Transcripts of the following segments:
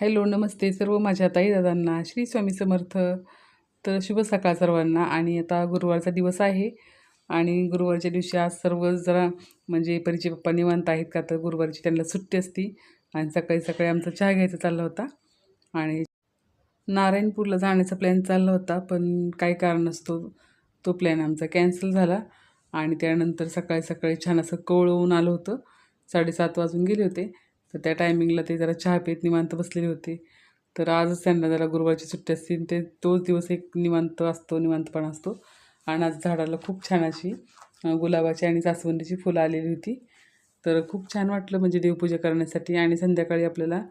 Hello नमस्ते सर्व माझ्या ताई दादांना श्री स्वामी समर्थ. तर शुभ सकाळ सर्वांना. आणि आता गुरुवारचा दिवस आहे. आणि गुरुवारच्या दिवशी आज सर्व जरा म्हणजे परिचय पप्पा निवांत आहेत का? तर गुरुवारची त्यांना सुट्टी असती. आणि सकाळी सकाळी आमचा चहा घ्यायचा चालला होता. आणि नारायणपूरला जाण्याचा प्लॅन चालला होता पण काही कारण असतो तो प्लॅन आमचा कॅन्सल झाला. आणि त्यानंतर सकाळी सकाळी छान असं कवळवून आलं होतं. साडेसात वाजून गेले होते. तर त्या टायमिंगला ते जरा चहा पीत निवांत बसलेले होते. तर आजच त्यांना जरा गुरुवारची सुट्टी असते ते तोच दिवस एक निवांत असतो निवांतपणा असतो. आणि आज झाडाला खूप छान अशी गुलाबाची आणि जास्वंदीची फुलं आलेली होती. तर खूप छान वाटलं म्हणजे देवपूजा करण्यासाठी आणि संध्याकाळी आपल्याला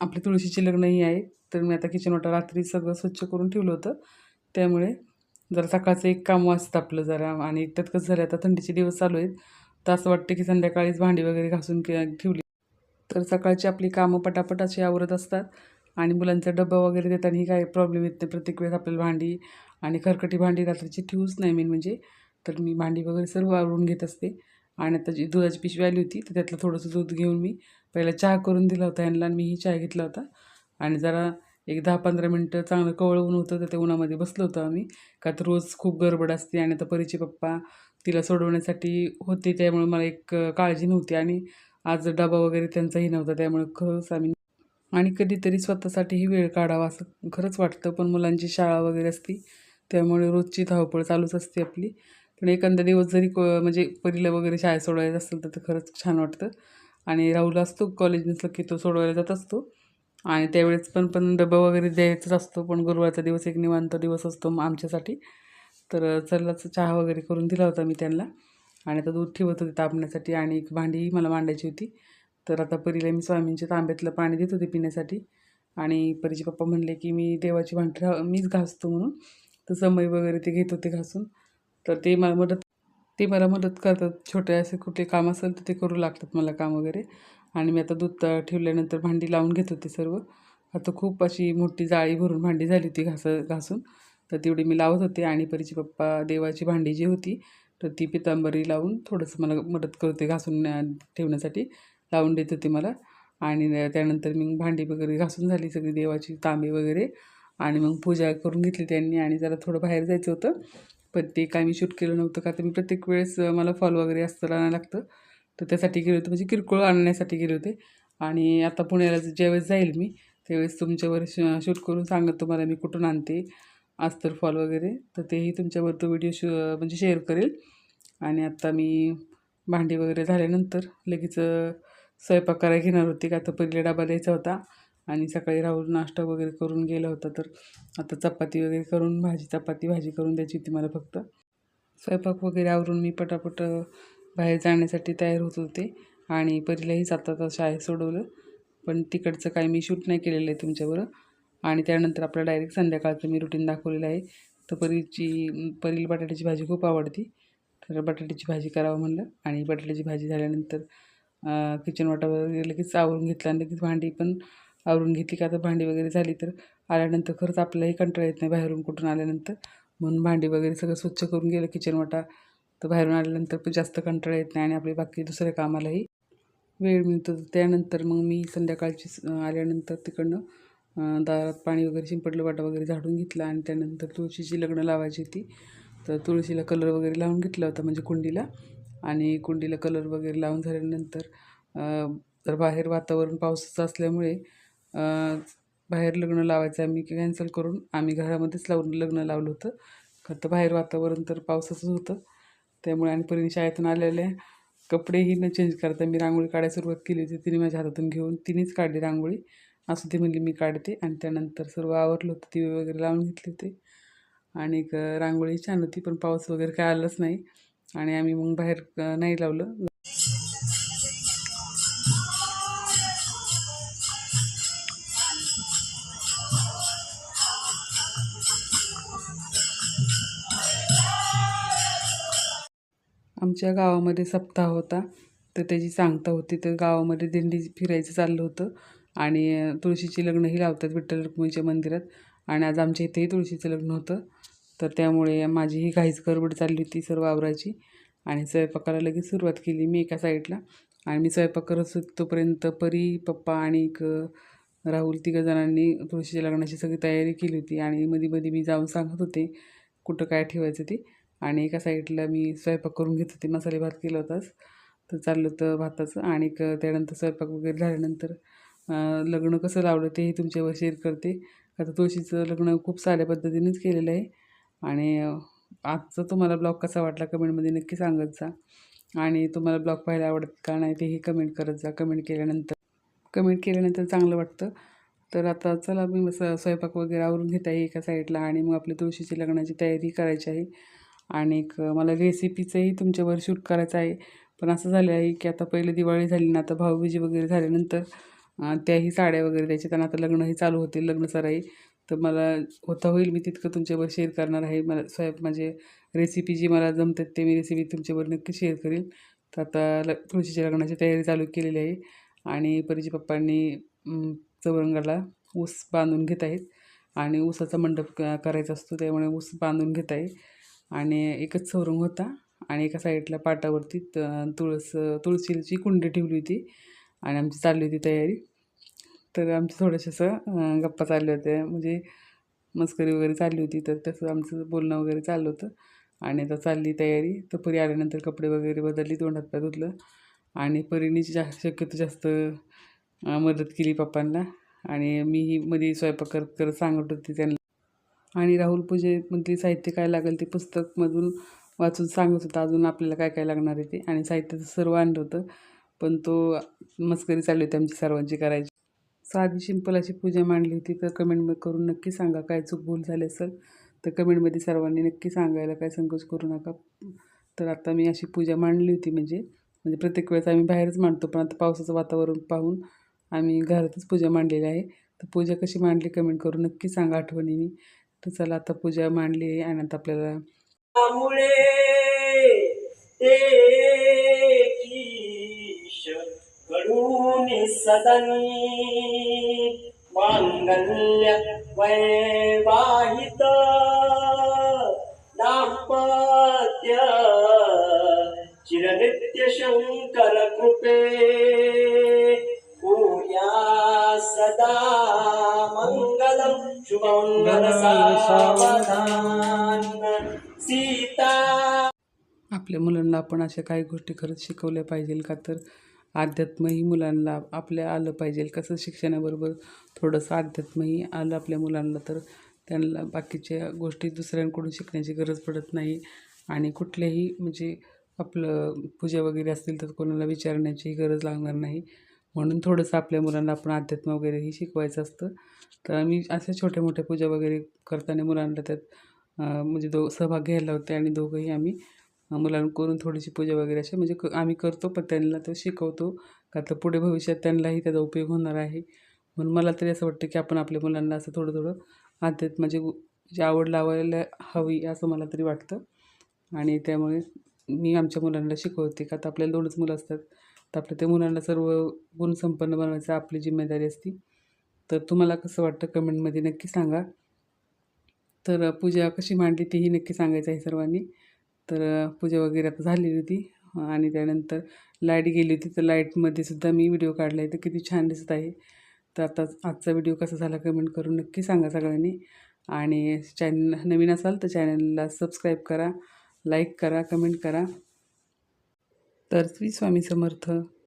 आपली तुळशीची लग्नही आहे. तर मी आता किचन वाटा रात्री सगळं स्वच्छ करून ठेवलं होतं. त्यामुळे जरा सकाळचं एक काम वाचतं आपलं जरा आणि त्यात कसं झालं आता थंडीचे दिवस चालू आहेत. तर असं वाटतं की संध्याकाळीच भांडी वगैरे घासून के ठेवली. तर सकाळची आपली कामं पटापट अशी आवरत असतात आणि मुलांचा डब्बा वगैरे देतानाही काही प्रॉब्लेम येत नाही. प्रत्येक वेळेस आपल्याला भांडी आणि खरकटी भांडी रात्रीची ठेवूच नाही मेन म्हणजे. तर मी भांडी वगैरे सर्व आवरून घेत असते. आणि आता जी दुधाची पिशवी आली होती तर त्यातलं थोडंसं दूध घेऊन मी पहिला चहा करून दिला होता. यांना आणि मीही चहा घेतला होता. आणि जरा एक दहा पंधरा मिनटं चांगलं कवळवून होतं तर ते उन्हामध्ये बसलो होतो आम्ही. का तर रोज खूप गडबड असते आणि आता परीचे पप्पा तिला सोडवण्यासाठी होते त्यामुळे मला एक काळजी नव्हती आणि आज डबा वगैरे त्यांचाही नव्हता त्यामुळे खरंच आम्ही आणि कधीतरी स्वतःसाठीही वेळ काढावा असं खरंच वाटतं पण मुलांची शाळा वगैरे असती त्यामुळे रोजची धावपळ चालूच असते आपली. पण एखादा दिवस जरी क म्हणजे परीला वगैरे शाळेत सोडवायचं असेल तर ते खरंच छान वाटतं. आणि राहुल असतो कॉलेज नसलं की तो सोडवायला जात असतो. आणि त्यावेळेस पण पण डबा वगैरे द्यायचाच असतो पण गुरुवारचा दिवस एक निवांत दिवस असतो मग आमच्यासाठी. तर चल्लाचं चहा वगैरे करून दिला होता मी त्यांना. आणि आता दूध ठेवत होते तापण्यासाठी आणि एक भांडीही मला मांडायची होती. तर आता परीला मी स्वामींच्या तांब्यातलं पाणी देत होते पिण्यासाठी. आणि परीचे पप्पा म्हणले की मी देवाची भांडी मीच घासतो म्हणून. तर समय वगैरे ते घेत होते घासून. तर ते मला मदत ते मला मदत करतात. छोटे असे कुठले काम असेल तर ते करू लागतात मला काम वगैरे. आणि मी आता दूध ठेवल्यानंतर भांडी लावून घेत होते सर्व. आता खूप अशी मोठी जाळी भरून भांडी झाली होती घास घासून. तर तेवढी मी लावत होते आणि परीची पप्पा देवाची भांडी जी होती तर ती पितांबरी लावून थोडंसं मला मदत करते घासून ठेवण्यासाठी लावून देत होते मला. आणि त्यानंतर मी भांडी वगैरे घासून झाली सगळी देवाची तांबे वगैरे. आणि मग पूजा करून घेतली त्यांनी आणि जरा थोडं बाहेर जायचं होतं. पण ते काय मी शूट केलं नव्हतं का तर मी प्रत्येक वेळेस मला फॉल वगैरे असतं आणायला लागतं. तर त्यासाठी गेले होते म्हणजे किरकोळ आणण्यासाठी गेले होते. आणि आता पुण्याला ज्यावेळेस जाईल मी त्यावेळेस तुमच्यावर श शूट करून सांगत तुम्हाला मी कुठून आणते. आस्तर फॉल वगैरे. तर तेही तुमच्यावर तो व्हिडिओ शो म्हणजे शेअर करेल. आणि आत्ता मी भांडी वगैरे झाल्यानंतर लगेच स्वयंपाक करायला घेणार होते. का आता पहिला डबा द्यायचा होता. आणि सकाळी राहुल नाश्ता वगैरे करून गेला होता. तर आता चपाती वगैरे करून भाजी चपाती भाजी करून द्यायची होती मला फक्त. स्वयंपाक वगैरे आवरून मी पटापट बाहेर जाण्यासाठी तयार होत होते. आणि परीलाही सात तास शाळेत सोडवलं. पण तिकडचं काही मी शूट नाही केलेलं आहे तुमच्याबरोबर आणि त्यानंतर आपलं डायरेक्ट संध्याकाळचं मी रुटीन दाखवलेलं आहे. तर परीची परील बटाट्याची भाजी खूप आवडती. तर बटाट्याची भाजी करावं म्हणलं आणि बटाट्याची भाजी झाल्यानंतर किचन वाटावर लगेच आवरून घेतलं आणि लगेच भांडी पण आवरून घेतली. का तर भांडी वगैरे झाली तर आल्यानंतर खरंच आपल्यालाही कंटाळा येत नाही बाहेरून कुठून आल्यानंतर. म्हणून भांडी वगैरे सगळं स्वच्छ करून गेलं किचन वाटा. तर बाहेरून आल्यानंतर पण जास्त कंटाळा येत नाही आणि आपली बाकी दुसऱ्या कामालाही वेळ मिळतो. त्यानंतर मग मी संध्याकाळची आल्यानंतर तिकडनं दारात पाणी वगैरे शिंपडलं वाटा वगैरे झाडून घेतला आणि त्यानंतर तुळशीची लग्न लावायची होती. तर तुळशीला कलर वगैरे लावून घेतला होता म्हणजे कुंडीला. आणि कुंडीला कलर वगैरे लावून झाल्यानंतर तर बाहेर वातावरण पावसाचं असल्यामुळे बाहेर लग्न लावायचं आम्ही कॅन्सल करून आम्ही घरामध्येच लावून लग्न लावलं होतं. खरं तर बाहेर वातावरण तर पावसाचंच होतं. त्यामुळे आणि परीने शाळेतून आलेल्या कपडेही न चेंज करता मी रांगोळी काढायला सुरुवात केली होती. तिने माझ्या हातातून घेऊन तिनेच काढली रांगोळी. असं ती म्हणली मी काढते. आणि त्यानंतर सर्व आवरलं होतं दिवे वगैरे लावून घेतले होते. आणि रांगोळी छान होती पण पाऊस वगैरे काय आलंच नाही. आणि आम्ही मग बाहेर नाही लावलं. आमच्या गावामध्ये सप्ताह होता. तर त्याची सांगता होती तर गावामध्ये दिंडी फिरायचं चाललं होतं. आणि तुळशीची लग्नही लावतात विठ्ठल रुक्मिणीच्या मंदिरात. आणि आज आमच्या इथेही तुळशीचं लग्न होतं. तर त्यामुळे माझी ही घाईच गडबड चालली होती सर्व आवराची आणि स्वयंपाकाला लगेच सुरुवात केली मी एका साईडला. आणि मी स्वयंपाक करत तोपर्यंत परी पप्पा आणि एक राहुल तिघं जणांनी तुळशीच्या लग्नाची सगळी तयारी केली होती. आणि मध्ये मध्ये मी जाऊन सांगत होते कुठं काय ठेवायचं ते. आणि एका साईडला मी स्वयंपाक करून घेत होते. मसाले भात केला होताच तर चाललं होतं भाताचं. आणि क- त्यानंतर स्वयंपाक वगैरे झाल्यानंतर लग्न कसं लावलं तेही तुमच्यावर शेअर करते. आता तुळशीचं लग्न खूप साऱ्या पद्धतीनेच केलेलं आहे. आणि आजचा तुम्हाला ब्लॉग कसा वाटला कमेंटमध्ये नक्की सांगत जा. आणि तुम्हाला ब्लॉग पाहायला आवडत का नाही तेही कमेंट करत जा. कमेंट केल्यानंतर कमेंट केल्यानंतर चांगलं वाटतं. तर आता चला मी मस स्वयंपाक वगैरे आवरून घेत आहे एका साईडला आणि मग आपल्या तुळशीची लग्नाची तयारी करायची आहे. आणि मला रेसिपीचंही तुमच्यावर शूट करायचं आहे. पण असं झालं आहे की आता पहिले दिवाळी झाली ना आता भाऊबीजी वगैरे झाल्यानंतर त्याही साड्या वगैरे द्यायच्या त्यांना आता लग्नही चालू होतील लग्न सराई. तर मला होता होईल मी तितकं तुमच्यावर शेअर करणार आहे. मला स्वयं म्हणजे रेसिपी जी मला जमतात ते मी रेसिपी तुमच्यावर नक्की शेअर करेल तर आता ल तुळशीच्या लग्नाची तयारी चालू केलेली आहे आणि परिजी पप्पांनी चौरंगाला ऊस बांधून घेत आहेत आणि ऊसाचा मंडप क- करायचा असतो त्यामुळे ऊस बांधून घेत आहे. आणि एकच चौरंग होता आणि एका साईडला पाटावरती त- तुळस तुळशीची कुंडी ठेवली होती. आणि आमची चालली होती तयारी. तर आमचं थोडंसं असं गप्पा चालल्या होत्या. म्हणजे मस्करी वगैरे चालली होती तर तसं आमचं बोलणं वगैरे चाललं होतं. आणि आता चालली तयारी. तर परी आल्यानंतर कपडे वगैरे बदलली तोंडात पाय धुतलं. आणि परीने जा शक्यतो जास्त मदत केली पप्पांना. आणि मीही मध्ये स्वयंपाक करत करत सांगत होते त्यांना. आणि राहुल पूजेमधली साहित्य काय लागेल ते पुस्तकमधून वाचून सांगत होता. अजून आपल्याला काय काय लागणार आहे ते. आणि साहित्याचं सर्व आणलं होतं. पण तो मस्करी चालली होती आमची सर्वांची करायची. साधी सिंपल अशी पूजा मांडली होती. तर कमेंट करून नक्की सांगा काय चूक भूल झाली असेल तर कमेंटमध्ये सर्वांनी नक्की सांगायला काय संकोच करू नका. तर आता मी अशी पूजा मांडली होती म्हणजे म्हणजे प्रत्येक वेळेस आम्ही बाहेरच मांडतो पण आता पावसाचं वातावरण पाहून आम्ही घरातच पूजा मांडलेली आहे. तर पूजा कशी मांडली कमेंट करून नक्की सांगा आठवणीने. तर चला आता पूजा मांडली आहे आणि आता आपल्याला सदनी मांगल्य वैवाहित दाम्पत्य चिरनित्य शंकर कृपे सदा मंगलम शुभंगल सावधान। सीता। आपल्या मुलांना आपण अशा काही गोष्टी खरंच शिकवल्या पाहिजे का तर अध्यात्मही मुलांना आपल्या आलं पाहिजे. कसं शिक्षणाबरोबर थोडंसं अध्यात्मही आलं आपल्या मुलांना तर त्यांना बाकीच्या गोष्टी दुसऱ्यांकडून शिकण्याची गरज पडत नाही. आणि कुठल्याही म्हणजे आपलं पूजा वगैरे असतील तर कोणाला विचारण्याची गरज लागणार नाही. म्हणून थोडंसं आपल्या मुलांना आपण अध्यात्म वगैरेही शिकवायचं असतं. तर आम्ही अशा छोट्या मोठ्या पूजा वगैरे करताना मुलांना त्यात म्हणजे दो सहभाग घ्यायला होते आणि दोघंही आम्ही मुलांकडून थोडीशी पूजा वगैरे अशा म्हणजे क आम्ही करतो पण त्यांना तो शिकवतो. का तर पुढे भविष्यात त्यांनाही त्याचा उपयोग होणार आहे. म्हणून मला तरी असं वाटतं की आपण आपल्या मुलांना असं थोडं थोडं अध्यात्म म्हणजे जी आवड लावायला हवी असं मला तरी वाटतं. आणि त्यामुळे मी आमच्या मुलांना शिकवते. का तर आपल्याला दोनच मुलं असतात तर आपल्या त्या मुलांना सर्व गुणसंपन्न बनवायचं आपली जिम्मेदारी असते. तर तुम्हाला कसं वाटतं? कमेंटमध्ये नक्की सांगा. तर पूजा कशी मांडली तेही नक्की सांगायचं आहे सर्वांनी. तर पूजा वगैरे आता झालेली होती. आणि त्यानंतर लाइट गेली होती. तर लाईटमध्ये सुद्धा मी व्हिडिओ काढला आहे तर किती छान दिसत आहे. तर आता आजचा व्हिडिओ कसा झाला कमेंट करून नक्की सांगा सगळ्यांनी. आणि चॅनल नवीन असाल तर चॅनलला सबस्क्राईब करा लाईक करा कमेंट करा. तर श्री स्वामी समर्थ.